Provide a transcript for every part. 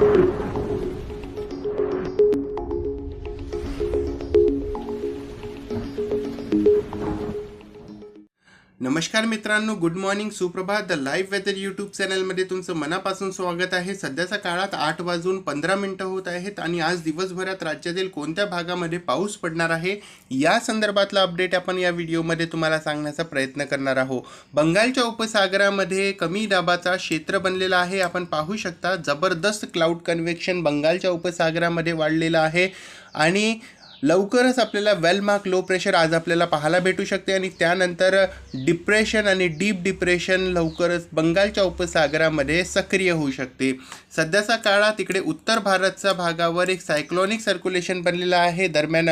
Thank you. नमस्कार मित्रांनो good morning सुप्रभात. द लाईव्ह वेदर यूट्यूब चॅनलमध्ये तुमचं मनापासून स्वागत आहे. सध्याच्या काळात आठ वाजून पंधरा मिनटं होत आहेत आणि आज दिवसभरात राज्यातील कोणत्या भागामध्ये पाऊस पडणार आहे? या संदर्भातला अपडेट आपण या व्हिडिओमध्ये तुम्हाला सांगण्याचा प्रयत्न करणार आहोत. बंगालच्या उपसागरामध्ये कमी दाबाचा क्षेत्र बनलेला आहे. आपण पाहू शकता जबरदस्त क्लाउड कन्व्हेक्शन बंगालच्या उपसागरामध्ये वाढलेलं आहे. आणि लवकरच आपल्याला वेल मार्क लो प्रेशर आज आपल्याला पाहायला भेटू शकते आणि त्यानंतर डिप्रेशन आणि डीप डिप्रेशन लवकरच बंगालच्या उपसागरामध्ये सक्रिय होऊ शकते. सध्याचा काळात इकडे उत्तर भारतच्या भागावर एक सायक्लॉनिक सर्क्युलेशन बनलेलं आहे. दरम्यान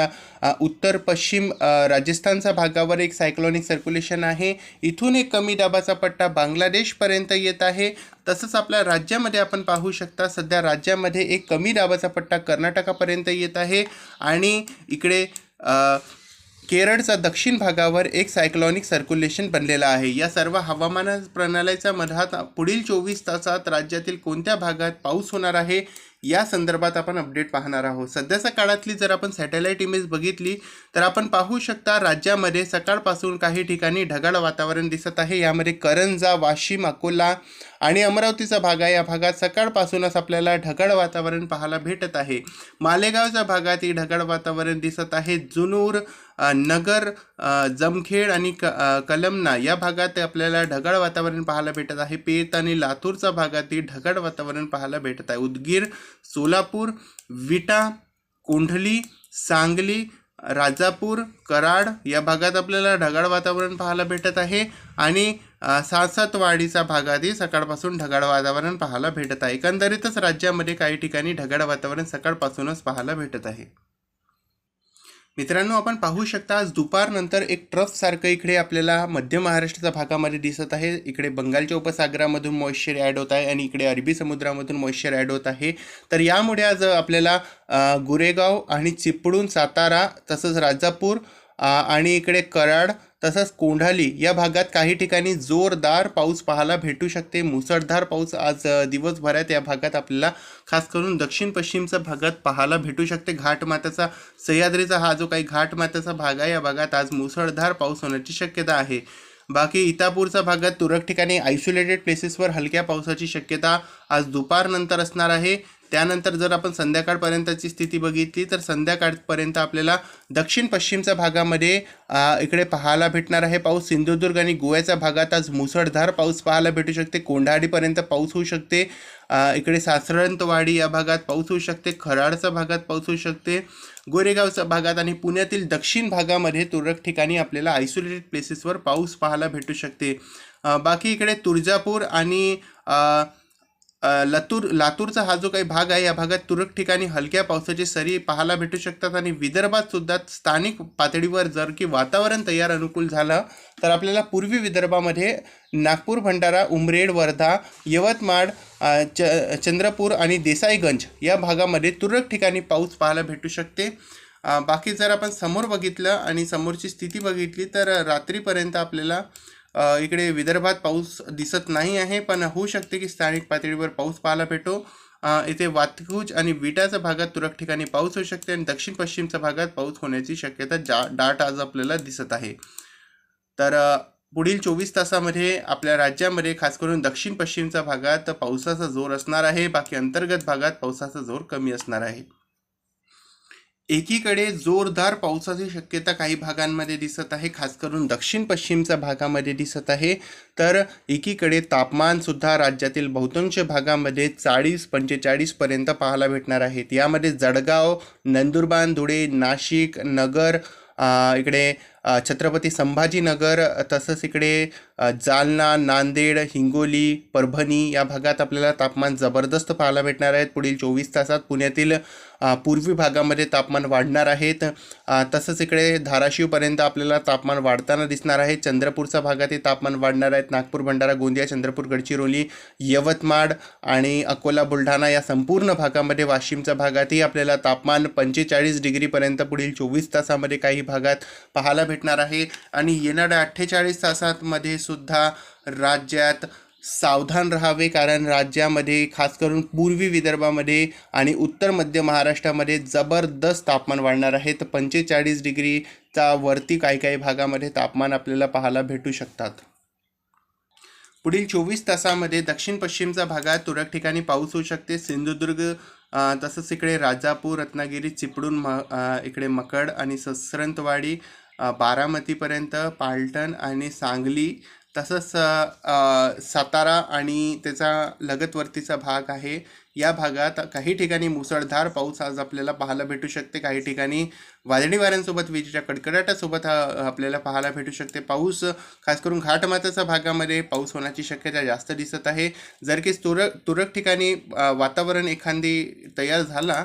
उत्तर पश्चिम राजस्थानचा राजस्थानच्या भागावर एक सायक्लॉनिक सर्क्युलेशन आहे. इथून एक कमी दाबाचा पट्टा बांगलादेशपर्यंत येत आहे. तसंच आपल्या राज्यामध्ये आपण पाहू शकता सध्या राज्यामध्ये एक कमी दाबाचा पट्टा कर्नाटकापर्यंत येत आहे. आणि इकडे केरळचा दक्षिण भागावर एक सायक्लॉनिक सर्क्युलेशन बनलेलं आहे. या सर्व हवामान प्रणालीच्या मधात पुढील चोवीस तासात राज्यातील कोणत्या भागात पाऊस होणार आहे? या संदर्भात आपण अपडेट पाहणार आहोत. सध्याच्या काळातली जर आपण सॅटेलाईट इमेज बघितली तर आपण पाहू शकता राज्यामध्ये सकाळपासून काही ठिकाणी ढगाळ वातावरण दिसत आहे. यामध्ये करंजा वाशिम अकोला आणि अमरावतीचा भाग आहे. या भागात सकाळपासूनच आपल्याला ढगाळ वातावरण पाहायला भेटत आहे. मालेगावच्या भागातही ढगाळ वातावरण दिसत आहे. जुनूर नगर जमखेड आणि क कलमना या भागात आपल्याला ढगाळ वातावरण पाहायला भेटत आहे. पेत आणि लातूरच्या भागातही ढगाळ वातावरण पाहायला भेटत आहे. उदगीर सोलापूर विटा कोंढली सांगली राजापूर कराड या भागात आपल्याला ढगाळ वातावरण पाहायला भेटत आहे. आणि अ, सासतवाडीच्या भागातही सकाळपासून ढगाळ वातावरण पाहायला भेटत आहे. एकंदरीतच राज्यामध्ये काही ठिकाणी ढगाळ वातावरण सकाळपासूनच पाहायला भेटत आहे. मित्रांनो आपण पाहू शकता आज दुपारनंतर एक ट्रफ सारखं इकडे आपल्याला मध्य महाराष्ट्राच्या भागामध्ये दिसत आहे. इकडे बंगालच्या उपसागरामधून मॉइश्चर ॲड होत आहे आणि इकडे अरबी समुद्रामधून मॉइश्चर ॲड होत आहे. तर यामुळे आज आपल्याला गुरेगाव आणि चिपळूण सातारा तसंच राजापूर आणि इकडे कराड तसंच कोंढाली या भागात काही ठिकाणी जोरदार पाऊस पाहायला भेटू शकते. मुसळधार पाऊस आज दिवसभरात या भागात आपल्याला खास करून दक्षिण पश्चिमच्या भागात पाहायला भेटू शकते. घाटमाताचा सह्याद्रीचा हा जो काही घाटमाताचा भाग आहे या भागात आज मुसळधार पाऊस होण्याची शक्यता आहे. बाकी इतापूरच्या भागात तुरळक ठिकाणी आयसोलेटेड प्लेसेसवर हलक्या पावसाची शक्यता आज दुपारनंतर असणार आहे. त्यानंतर जर आपण संध्याकाळपर्यंतची स्थिती बघितली तर संध्याकाळपर्यंत आपल्याला दक्षिण पश्चिमच्या भागामध्ये इकडे पाहायला भेटणार आहे पाऊस. सिंधुदुर्ग आणि गोव्याच्या भागात आज मुसळधार पाऊस पाहायला भेटू शकते. कोंढाडीपर्यंत पाऊस होऊ शकते. इकडे सासरंतवाडी या भागात पाऊस होऊ शकते. खराडच्या भागात पाऊस होऊ शकते. गोरेगावच्या भागात आणि पुण्यातील दक्षिण भागामध्ये तुरळक ठिकाणी आपल्याला आयसोलेटेड प्लेसेसवर पाऊस पाहायला भेटू शकते. बाकी इकडे तुळजापूर आणि लातूर लातूरचा हा जो काही भाग आहे या भागात तुरळक ठिकाणी हलक्या पावसाची सरी पाहायला भेटू शकतात आणि विदर्भात सुद्धा स्थानिक पातळीवर जर की वातावरण तयार अनुकूल झालं तर आपल्याला पूर्वी विदर्भामध्ये नागपूर भंडारा उमरेड वर्धा यवतमाळ च चंद्रपूर आणि देसाईगंज या भागामध्ये तुरळक ठिकाणी पाऊस पाहायला भेटू शकते. बाकी जर आपण समोर बघितलं आणि समोरची स्थिती बघितली तर रात्रीपर्यंत आपल्याला इकडे विदर्भात पाऊस दिसत नाही आहे पण होऊ शकते की स्थानिक पातळीवर पाऊस पाहायला भेटो. इथे वातकुज आणि विटाच्या भागात तुरळक ठिकाणी पाऊस होऊ शकते आणि दक्षिण पश्चिमच्या भागात पाऊस होण्याची शक्यता जा डाट आज आपल्याला दिसत आहे. तर पुढील चोवीस तासामध्ये आपल्या राज्यामध्ये खास करून दक्षिण पश्चिमच्या भागात पावसाचा जोर असणार आहे. बाकी अंतर्गत भागात पावसाचा जोर कमी असणार आहे. एकीकडे जोरदार पावसाची शक्यता काही भागांमध्ये दिसत आहे खास करून दक्षिण पश्चिमच्या भागामध्ये दिसत आहे. तर एकीकडे तापमानसुद्धा राज्यातील बहुतांश भागामध्ये चाळीस पंचेचाळीसपर्यंत पाहायला भेटणार आहेत यामध्ये जळगाव नंदुरबार धुळे नाशिक नगर इकडे छत्रपती संभाजीनगर तसंच इकडे जालना नांदेड हिंगोली परभणी या भागात आपल्याला तापमान जबरदस्त पाहायला भेटणार आहेत पुढील चोवीस तासात पुण्यातील पूर्वी भागामध्ये तापमान वाढणार आहेत तसंच इकडे धाराशिवपर्यंत आपल्याला तापमान वाढताना दिसणार आहे. चंद्रपूरच्या भागातही तापमान वाढणार आहेत नागपूर भंडारा गोंदिया चंद्रपूर गडचिरोली यवतमाळ आणि अकोला बुलढाणा या संपूर्ण भागामध्ये वाशिमच्या भागातही आपल्याला तापमान पंचेचाळीस डिग्रीपर्यंत पुढील चोवीस तासामध्ये काही भागात पाहायला भेटणार आहे. आणि येणाऱ्या अठ्ठेचाळीस तासांमध्ये सुद्धा राज्यात सावधान राहावे कारण राज्यामध्ये खास करून पूर्वी विदर्भामध्ये आणि उत्तर मध्य महाराष्ट्रामध्ये जबरदस्त तापमान वाढणार आहे. तर पंचेचाळीस डिग्रीचा वरती काही काही भागामध्ये तापमान आपल्याला पाहायला भेटू शकतात. पुढील चोवीस तासामध्ये दक्षिण पश्चिमच्या भागात तुरळक ठिकाणी पाऊस होऊ शकते. सिंधुदुर्ग तसंच इकडे राजापूर रत्नागिरी चिपळूण म इकडे मकड आणि ससरंतवाडी बारामतीपर्यंत पालटण आणि सांगली तसंच सातारा आणि त्याचा लगतवरतीचा भाग आहे. या भागात काही ठिकाणी मुसळधार पाऊस आज आपल्याला पाहायला भेटू शकते. काही ठिकाणी वादळी वाऱ्यांसोबत विजेच्या कडकडाटासोबत आपल्याला पाहायला भेटू शकते. पाऊस खास करून घाटमाताच्या भागामध्ये पाऊस होण्याची शक्यता जास्त दिसत आहे. जर की तुरक तुरळक ठिकाणी वातावरण एखादी तयार झाला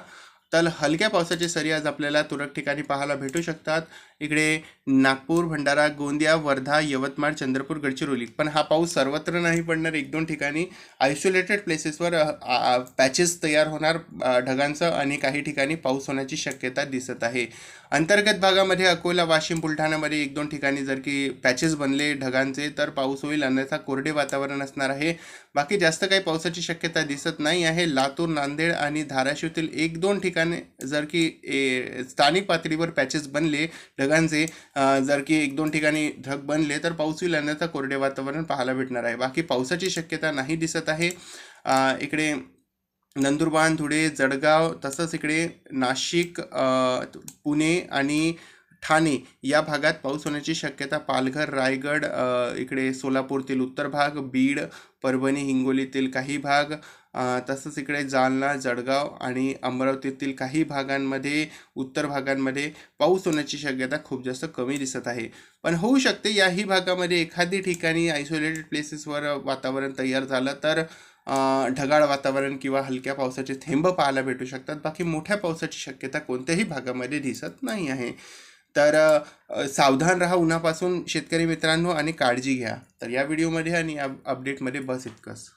तर हलक्या पावसाचे सरी आज आपल्याला तुरळक ठिकाणी पाहायला भेटू शकतात. इकडे नागपूर भंडारा गोंदिया वर्धा यवतमाळ चंद्रपूर गडचिरोली. पण हा पाऊस सर्वत्र नाही पडणार. एक दोन ठिकाणी आयसोलेटेड प्लेसेसवर पॅचेस तयार होणार ढगांचं आणि काही ठिकाणी पाऊस होण्याची शक्यता दिसत आहे. अंतर्गत भागामध्ये अकोला वाशिम बुलढाण्यामध्ये एक दोन ठिकाणी जर की पॅचेस बनले ढगांचे तर पाऊस होईल. अन्यथा कोरडे वातावरण असणार आहे. बाकी जास्त काही पावसाची शक्यता दिसत नाही आहे. लातूर नांदेड आणि धाराशिवतील एक दोन ठिकाणी जर की ए, स्थानिक पातळीवर पॅचेस बनले ढगांचे जर की एक दोन ठिकाणी ढग बनले तर पाऊस होईल अन्यथा कोरडे वातावरण पाहायला भेटणार आहे. बाकी पावसाची शक्यता नाही दिसत आहे. इकडे नंदुरबार धुळे जळगाव तसंच इकडे नाशिक पुणे आणि ठाणे या भागात पाऊस होण्याची शक्यता. पालघर रायगड इकडे सोलापूरतील उत्तर भाग बीड परभणी हिंगोलीतील काही भाग तसंच इकडे जालना जळगाव आणि अमरावतीतील काही भागांमध्ये उत्तर भागांमध्ये पाऊस होण्याची शक्यता खूप जास्त कमी दिसत आहे. पण होऊ शकते याही भागामध्ये एखादी ठिकाणी आयसोलेटेड प्लेसेसवर वातावरण तयार झालं तर ढगाळ वातावरण किंवा हलक्या पावसाचे थेंब पाहायला भेटू शकतात. बाकी मोठ्या पावसाची शक्यता कोणत्याही भागामध्ये दिसत नाही आहे. तर सावधान राहा उन्हापासून. शेतकरी मित्रांनो आणि काळजी घ्या. तर या व्हिडिओमध्ये आणि या अपडेटमध्ये बस इतकंच.